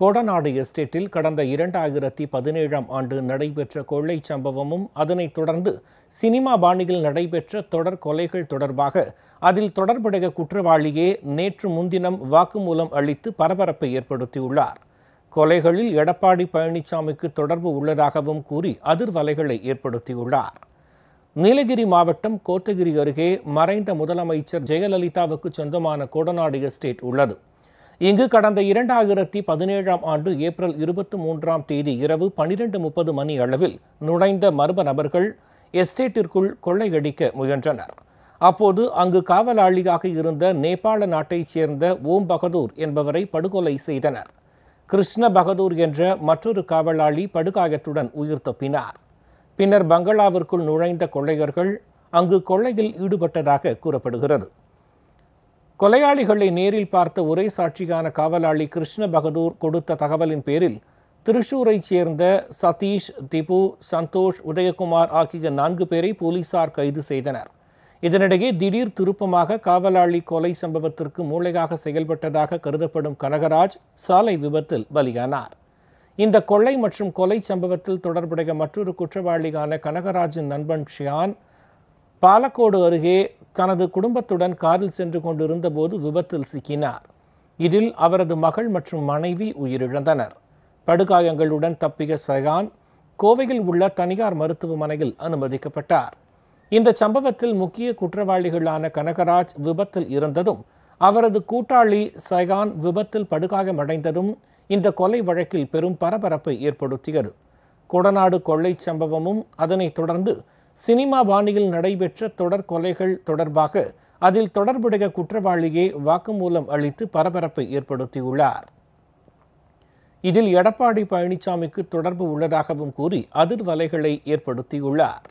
கோடநாடு எஸ்டேட்டில் கடந்த இரண்டாயிரத்தி பதினேழாம் ஆண்டு நடைபெற்ற கொள்ளை சம்பவமும் அதனைத் தொடர்ந்து சினிமா பாணியில் நடைபெற்ற தொடர் கொலைகள் தொடர்பாக அதில் தொடர்புடைய குற்றவாளியே நேற்று முன்தினம் வாக்குமூலம் அளித்து பரபரப்பை ஏற்படுத்தியுள்ளார். கொலைகளில் எடப்பாடி பழனிசாமிக்கு தொடர்பு உள்ளதாகவும் கூறி அதிர்வலைகளை ஏற்படுத்தியுள்ளார். நீலகிரி மாவட்டம் கோத்தகிரி அருகே மறைந்த முதலமைச்சர் ஜெயலலிதாவுக்கு சொந்தமான கோடநாடு எஸ்டேட் உள்ளது. இங்கு கடந்த இரண்டாயிரத்தி பதினேழாம் ஆண்டு ஏப்ரல் இருபத்தி மூன்றாம் தேதி இரவு பனிரெண்டு முப்பது மணி அளவில் நுழைந்த மர்ம நபர்கள் எஸ்டேட்டிற்குள் கொள்ளையடிக்க முயன்றனர். அப்போது அங்கு காவலாளியாக இருந்த நேபாள நாட்டைச் சேர்ந்த ஓம் பகதூர் என்பவரை படுகொலை செய்தனர். கிருஷ்ண பகதூர் என்ற மற்றொரு காவலாளி படுகாயத்துடன் உயிர் தப்பினார். பின்னர் பங்களாவிற்குள் நுழைந்த கொள்ளையர்கள் அங்கு கொள்ளையில் ஈடுபட்டதாக கூறப்படுகிறது. கொலையாளிகளை நேரில் பார்த்த ஒரே சாட்சியான காவலாளி கிருஷ்ண பகதூர் கொடுத்த தகவலின் பேரில் திருஷூரைச் சேர்ந்த சதீஷ் திபு சந்தோஷ் உதயகுமார் ஆகிய நான்கு பேரை போலீசார் கைது செய்தனர். இதனிடையே திடீர் திருப்பமாக காவலாளி கொலை சம்பவத்திற்கு மூளையாக செயல்பட்டதாக கருதப்படும் கனகராஜ் சாலை விபத்தில் பலியானார். இந்த கொள்ளை மற்றும் கொலை சம்பவத்தில் தொடர்புடைய மற்றொரு குற்றவாளியான கனகராஜின் நண்பன் ஷியான் பாலக்கோடு அருகே தனது குடும்பத்துடன் காரில் சென்று கொண்டிருந்த போது விபத்தில் சிக்கினார். இதில் அவரது மகள் மற்றும் மனைவி உயிரிழந்தனர். படுகாயங்களுடன் தப்பிய சகான் கோவையில் உள்ள தனியார் மருத்துவமனையில் அனுமதிக்கப்பட்டார். இந்த சம்பவத்தில் முக்கிய குற்றவாளிகளான கனகராஜ் விபத்தில் இருந்ததும் அவரது கூட்டாளி சயான் விபத்தில் படுகாயமடைந்ததும் இந்த கொலை வழக்கில் பெரும் பரபரப்பை ஏற்படுத்தியது. கொடநாடு கொள்ளை சம்பவமும் அதனைத் தொடர்ந்து சினிமா பாணியில் நடைபெற்ற தொடர் கொலைகள் தொடர்பாக அதில் தொடர்புடைய குற்றவாளியே வாக்குமூலம் அளித்து பரபரப்பை ஏற்படுத்தியுள்ளார். இதில் எடப்பாடி பழனிசாமிக்கு தொடர்பு உள்ளதாகவும் கூறி அதிர்வலைகளை ஏற்படுத்தியுள்ளார்.